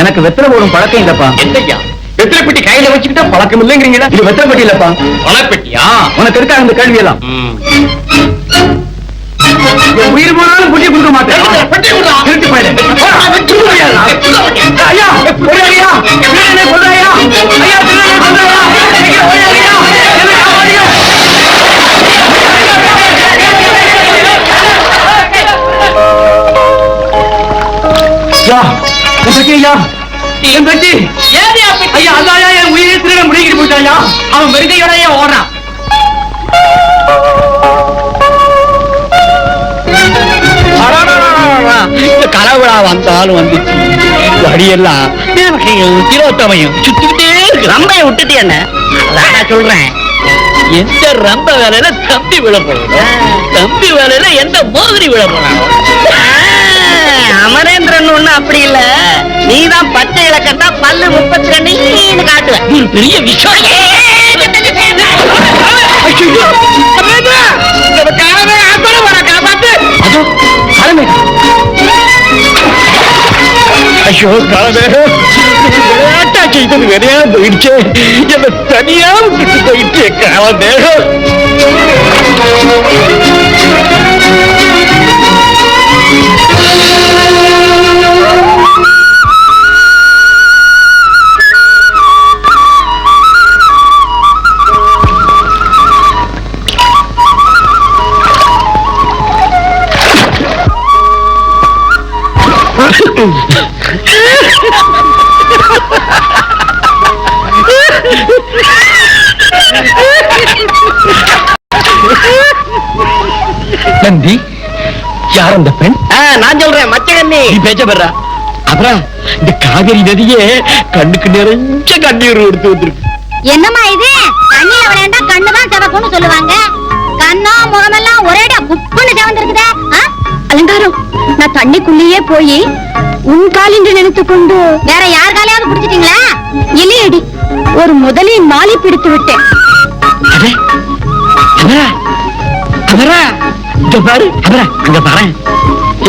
எனக்கு வெத்தலை போடும் பழக்கம் இல்லப்பா என்னய்யா வெத்தலை பெட்டி கையில வச்சுக்கிட்டா பழக்கம் இல்லைங்கிறீங்களா இது வெத்தலை பெட்டி இல்லப்பா பழப்பெட்டியா உனக்கு இருக்கா இந்த கேள்வி எல்லாம் உயிர் போனாலும் புள்ளி கொடுக்க மாட்டேன் பெட்டி. திருட்டு? ஐயா ஐயா ஐயா. ஐயா, ஐயா என் பெட்டி. ஐயா அதாயா என் உயிரை திருட முடிக்கிட்டு போயிட்டாயா? அவன் வெறுக்கையோடய ஓடுறான் இந்த கலவிழா வந்தாலும் வந்துச்சு வழியெல்லாம் திரோத்தமையும் சுத்திக்கிட்டே இருக்கு ரம்பைய விட்டுட்டு என்ன நான் சொல்றேன் எந்த ரம்ப வேலையில தம்பி விழ போகுது தம்பி வேலையில எந்த மோதிரி விழ போறாங்க ஆ, அமரேந்திரன் ஒண்ணு அப்படி இல்ல நீதான் பச்சை இலக்கண்டா பல்லு முப்பத்தி ரெண்டு காட்டுவ ஒரு பெரிய விஷயம் ஐயோ, அமேந்திரா, நம்ம காலமே அத்தனை வர காப்பாத்து அதோ தலைமை ஐயோ காலமே விளையாட்டா செய்தது வெறியா போயிடுச்சு என்ன தனியா விட்டுட்டு போயிட்டு காலமே நந்தி யார் அந்த பெண்? நான் சொல்றேன் மச்சகண்ணி. நீ பேச்ச பெறா அப்புறம் இந்த காவிரி நதியே கண்ணுக்கு நிறைஞ்ச கண்ணீர் எடுத்து வந்திருக்கு. என்னம்மா இது? தண்ணியில விளையாண்டா கண்ணுதான் செவக்கும்னு சொல்லுவாங்க. கண்ணோ முகமெல்லாம் ஒரேடா குப்புன்னு செவந்திருக்குதே? அலங்காரம். நான் தண்ணிக்குள்ளேயே போய் உன் கால் என்று நினைத்து கொண்டு வேற யார் காலையாவது பிடிச்சிட்டீங்களா இல்லையடி ஒரு முதலின் மாலை பிடித்து விட்டேன். அங்க பாரு.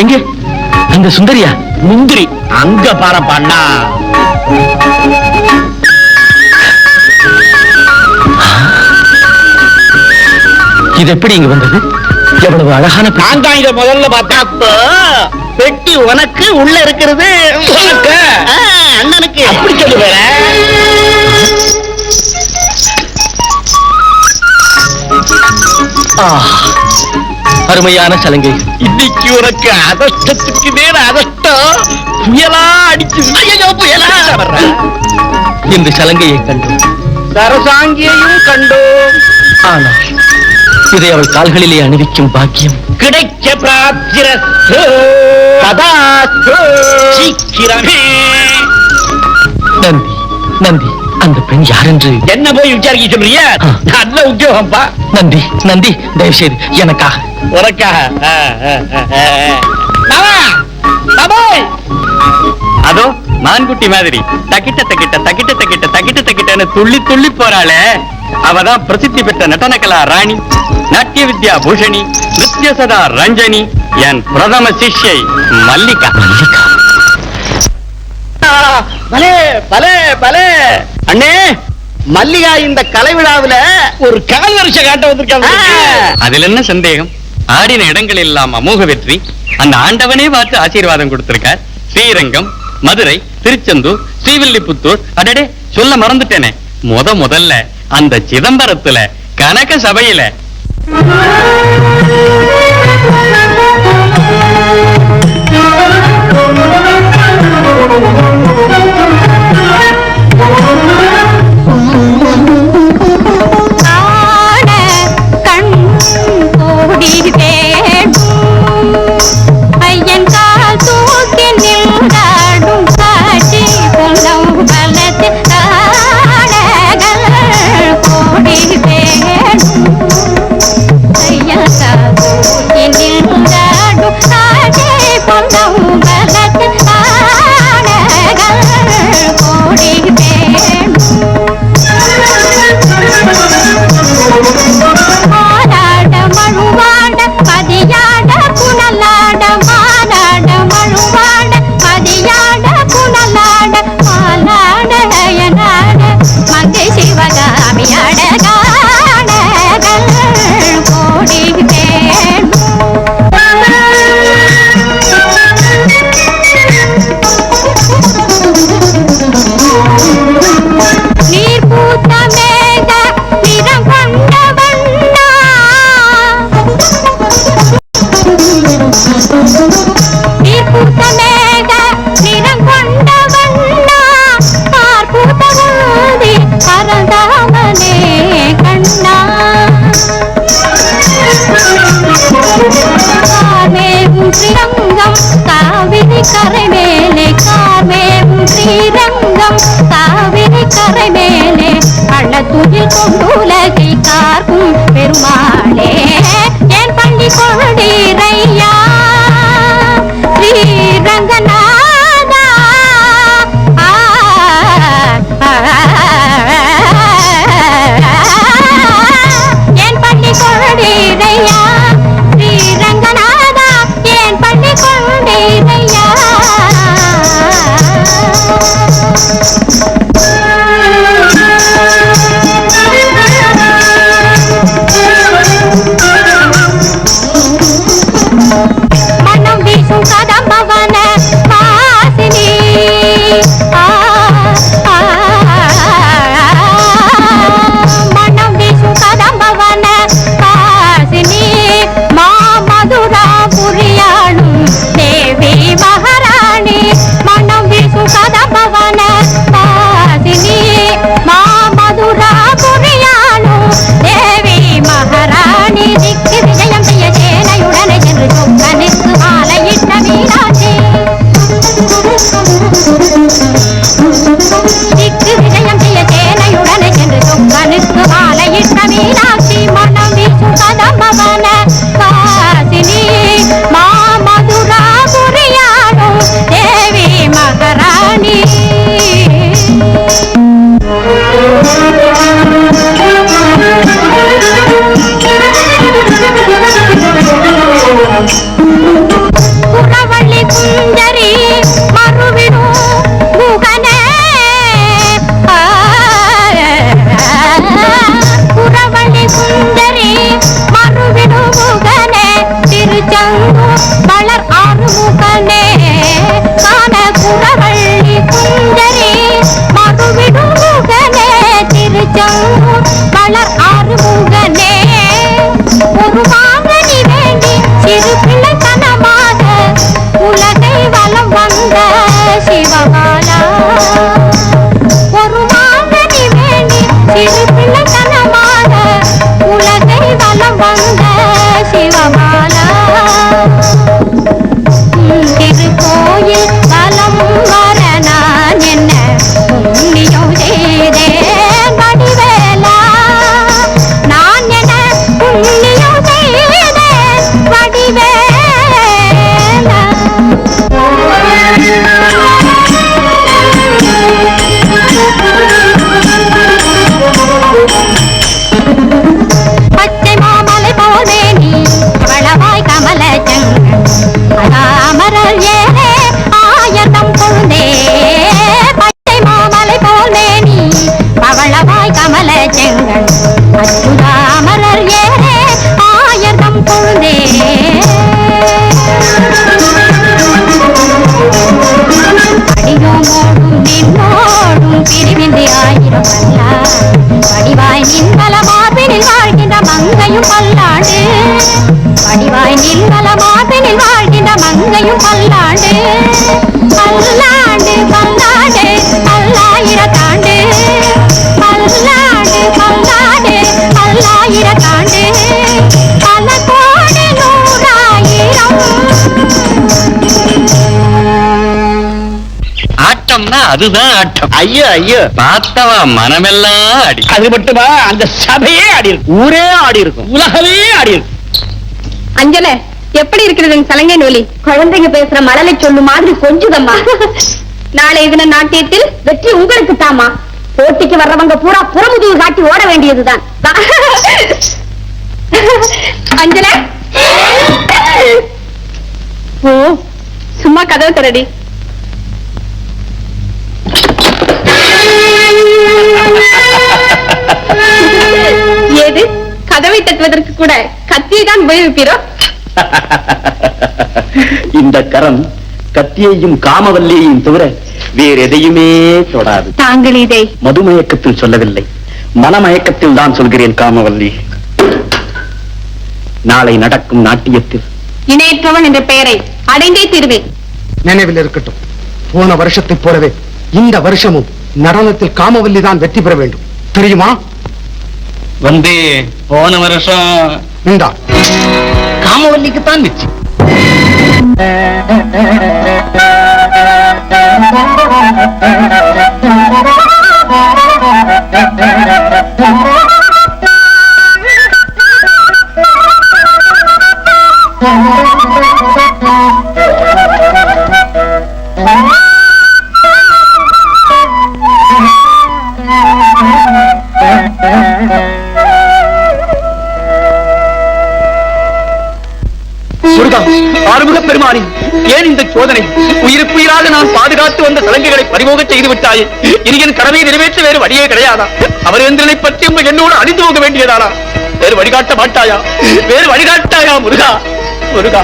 எங்க? அந்த சுந்தரியா? முந்திரி. அங்க பாரு பண்ணா இது எப்படி இங்க வந்தது? எவ்வளவு அழகான. நான் தான் இத முதல்ல பார்த்தேன். அப்போ பெட்டி உனக்கு உள்ள இருக்கிறது. உனக்கு? ஆ, அண்ணனுக்கு. அப்படி சொல்லு வேற. ஆ, அருமையான சலங்கை. இன்னைக்கு உனக்கு அதஷ்டத்துக்கு நேர அதஷ்டம் புயலா அடிக்குது. ஐயோ புயலா. இந்த சலங்கையை கண்டு சரசாங்கியையும் கண்டோம். ஆனால் இதை அவள் கால்களிலே அணிவிக்கும் பாக்கியம். கிடைக்க பிராப்திரஸ்து. சீக்கிரமே. நந்தி நந்தி அந்த பெண் யார் என்று என்ன போய் விசாரிக்க சொல்றிய. நல்ல உத்தியோகம்ப்பா நந்தி நந்தி தயவு செய்து எனக்காக. உனக்காக. அதோ மான்குட்டி மாதிரி. தக்கிட்ட தக்கிட்ட தக்கிட்ட தக்கிட்ட தக்கிட்ட தக்கிட்டன்னு துள்ளி துள்ளி போறாளே. அவதான் பிரசித்தி பெற்ற நடனகலா ராணி. நாட்டிய வித்யா பூஷணி நித்ய சதா ரஞ்சனி என் பிரதம சிஷ்யை மல்லிகா. மல்லிகா. பலே பலே பலே. அண்ணே! மல்லிகா இந்த கலை விழாவுல ஒரு கால் வருஷம் காட்ட வந்திருக்காங்க. அதுல என்ன சந்தேகம்? ஆடின இடங்கள் எல்லாம் அமோக வெற்றி. அந்த ஆண்டவனே பார்த்து ஆசீர்வாதம் கொடுத்திருக்கார். ஸ்ரீரங்கம் மதுரை திருச்செந்தூர் ஸ்ரீவில்லிபுத்தூர். அடடே சொல்ல மறந்துட்டேனே. முத முதல்ல அந்த சிதம்பரத்துல கனக சபையில ஆட ಮಾಡಿಕೊಂಡು மங்கையும் பல்லாண்டு பல்லாண்டு பல்லாண்டு பல்லாயிரத்தாண்டு. பல்லாண்டு பல்லாண்டு பல்லாயிரத்தாண்டு. பல கோடி நூறாயிரம். ஆட்டம்னா அதுதான் ஆட்டம். ஐயோ ஐயோ. பார்த்தவா மனமெல்லாம் அடி. அது மட்டுமா? அந்த சபையே ஆடி இருக்கு ஊரே ஆடி இருக்கும். உலகமே ஆடி இருக்கு அஞ்சல எப்படி இருக்கிறது சலங்கை நூலி? குழந்தைங்க பேசுற மழலை சொல்லு மாதிரி கொஞ்சுதம்மா. நாளை தின நாட்டியத்தில் வெற்றி உங்களுக்கு தாமா போட்டிக்கு வர்றவங்க பூரா புறமுதுவு காட்டி ஓட வேண்டியதுதான். அஞ்சல? ஓ சும்மா கதவு தரடி ஏது கதவை தட்டுவதற்கு கூட கத்தியை தான் உபயோகிப்பீரோ? இந்த கரம் கத்தியையும் காமவல்லியையும் தவிர வேற எதையுமே தொடாது. தாங்கள் இதை மதுமயக்கத்தில் சொல்லவில்லை. மனமயக்கத்தில் தான் சொல்கிறேன் காமவல்லி. நாளை நடக்கும் நாட்டியத்தில் இணையற்றவன் என்ற பெயரை அடைந்தே தீர்வேன். நினைவில் இருக்கட்டும். போன வருஷத்தைப் போலவே இந்த வருஷமும் நடனத்தில் காமவல்லி தான் வெற்றி பெற வேண்டும். தெரியுமா? வந்து போன வருஷம். இந்தா. காமவல்லிக்கு தான் மிச்சம் முருகா பெருமானி ஏன் இந்த சோதனை? உயிருக்குயிராக நான் பாதுகாத்து வந்த சலங்குகளை பறிமுக செய்து விட்டாய். இனி என் கடமையை நிறைவேற்ற வேறு வழியே கிடையாதா? அமரேந்திரனை பற்றி உங்கள் என்னோடு அழிந்து போக வேண்டியதானா? வேறு வழிகாட்ட மாட்டாயா? வேறு வழிகாட்டாயா முருகா? முருகா?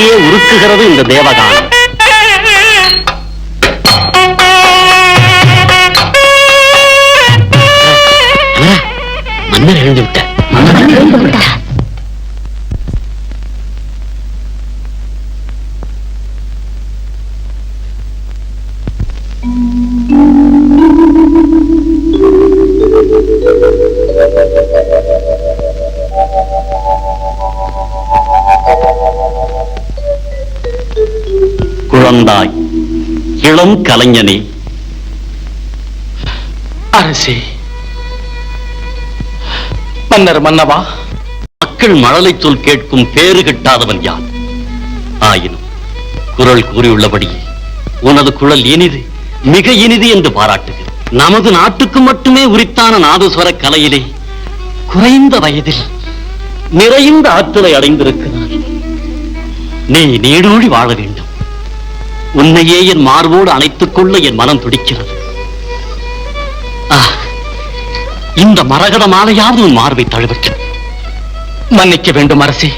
மனசையே உருக்குகிறது இந்த தேவகானம் மன்னர் எழுந்து விட்ட கலைஞனே. அரசே. மன்னர் மன்னவா. மக்கள் மழலை சொல் கேட்கும் பேறு கிட்டாதவன் யான் ஆயினும் குரல் கூறியுள்ளபடியே உனது குழல் இனிது மிக இனிது என்று பாராட்டுகிறேன் நமது நாட்டுக்கு மட்டுமே உரித்தான நாதஸ்வர கலையிலே குறைந்த வயதில் நிறைந்த ஆற்றலை அடைந்திருக்கிறார் நீ நீடூழி வாழ வேண்டும். உன்னையே என் மார்போடு அணைத்துக் கொள்ள என் மனம் துடிக்கிறது. இந்த மரகத மாலையாவது உன் மார்பை தழுவட்டும். மன்னிக்க வேண்டும் அரசே.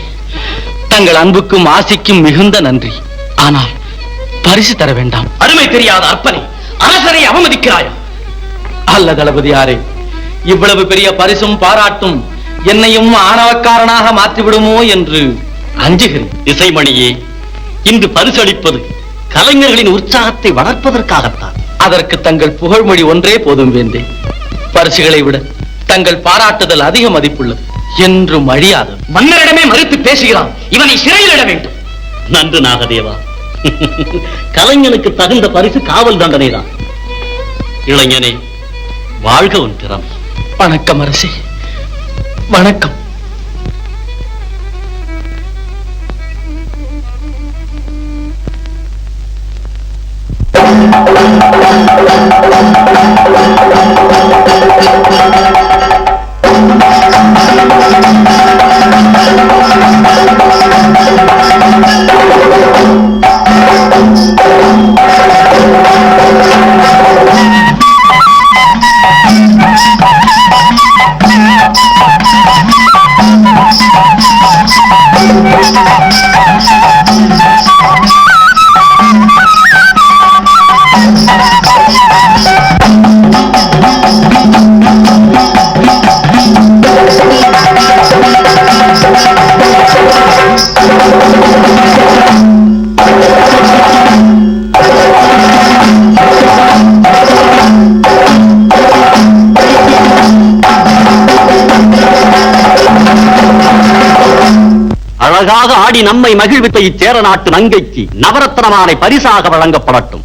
தங்கள் அன்புக்கும் ஆசைக்கும் மிகுந்த நன்றி. ஆனால் பரிசு தர வேண்டாம். அருமை தெரியாத அற்பனை அரசரை அவமதிக்கிறாயா? அல்ல தளபதியாரே இவ்வளவு பெரிய பரிசும் பாராட்டும் என்னையும் ஆணவக்காரனாக மாற்றிவிடுமோ என்று அஞ்சுகிறேன். இசைமணியே இன்று பரிசளிப்பது கலைஞர்களின் உற்சாகத்தை வளர்ப்பதற்காகத்தான். அதற்கு தங்கள் புகழ்மொழி ஒன்றே போதும் வேந்தே பரிசுகளை விட தங்கள் பாராட்டுதல் அதிக மதிப்புள்ளது. என்றும் அழியாது மன்னரிடமே மறுத்து பேசுகிறான். இவனை சிறையிலிட வேண்டும். நன்று நாகதேவா. கலைஞனுக்கு தகுந்த பரிசு காவல் தண்டனை தான் இளைஞனே வாழ்க உன் திறமை. வணக்கம் அரசே. வணக்கம். Thank. அழகாக ஆடி நம்மை மகிழ்வித்த இச்சேர நாட்டு நங்கைக்கு நவரத்னமானை பரிசாக வழங்கப்படட்டும்.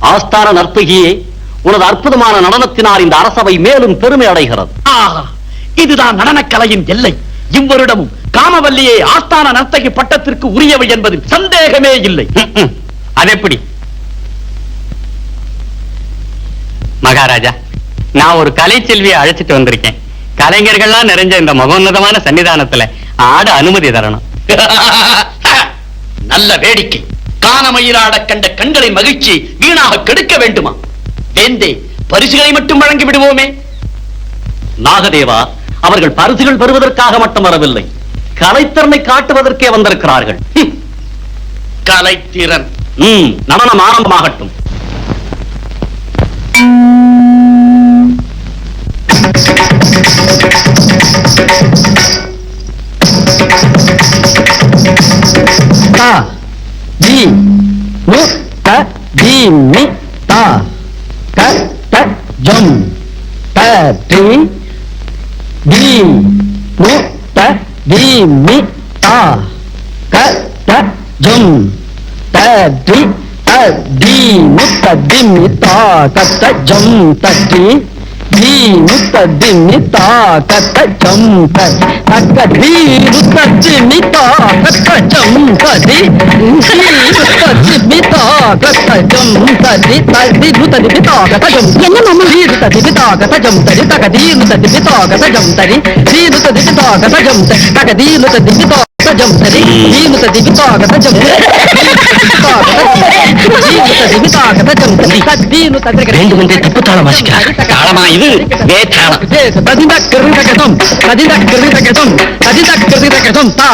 ஆஸ்தான நர்த்தகியே உனது அற்புதமான நடனத்தினால் இந்த அரசவை மேலும் பெருமை அடைகிறது. இதுதான் நடனக்கலையின் எல்லை. இவ்வருடமும் காமவல்லியை ஆஸ்தான நர்த்தகி பட்டத்திற்கு உரியவள் என்பதில் சந்தேகமே இல்லை. ம்ம். அது எப்படி மகாராஜா நான் ஒரு கலைச்செல்வியை அழைச்சிட்டு வந்திருக்கேன். கலைஞர்கள்லாம் நிறைஞ்ச இந்த மகோன்னதமான சன்னிதானத்துல ஆட அனுமதி தரணும். நல்ல வேடிக்கை. காணமயிலாட கண்ட கண்களின் மகிழ்ச்சி வீணாக கெடுக்க வேண்டுமா? வேந்தே பரிசுகளை மட்டும் வழங்கி விடுவோமே. நாகதேவா அவர்கள் பரிசுகள் பெறுவதற்காக மட்டும் வரவில்லை. கலைத்திறனை காட்டுவதற்கே வந்திருக்கிறார்கள். கலைத்திறன். ம், நடனம் ஆரம்பமாகட்டும். Thank you. த தி மி தா க த தி மு த. தி மி தா க த ஜம். த தி தி மு த தி மி தா. க த ஜம். த தி த மி த தி மு த தி மி தா க த ஜம் த தி. தி மு த தி மி தா க த ஜம் த தி த தி மு த தி மி தா க த ஜம் என்ன மாமா? தி மு த தி மி தா க த ஜம் த தி தக தி மு த தி மி தா க த ஜம் த தி தி மு த தி மி தா க த ஜம் த தக தி மு த தி மி தா க த ஜம் த தி தி மு த தி மி தா க த ஜம் த தி மு த தி மி தா க த ஜம் த தி வேண்டுமென்றே தப்பு தாளம் வாசிக்கிறார் தாளமா இது வே தாளம் பதிதா கிருதகதம் பதிதா கிருதகதம் பதிதா கிருதகதம் தா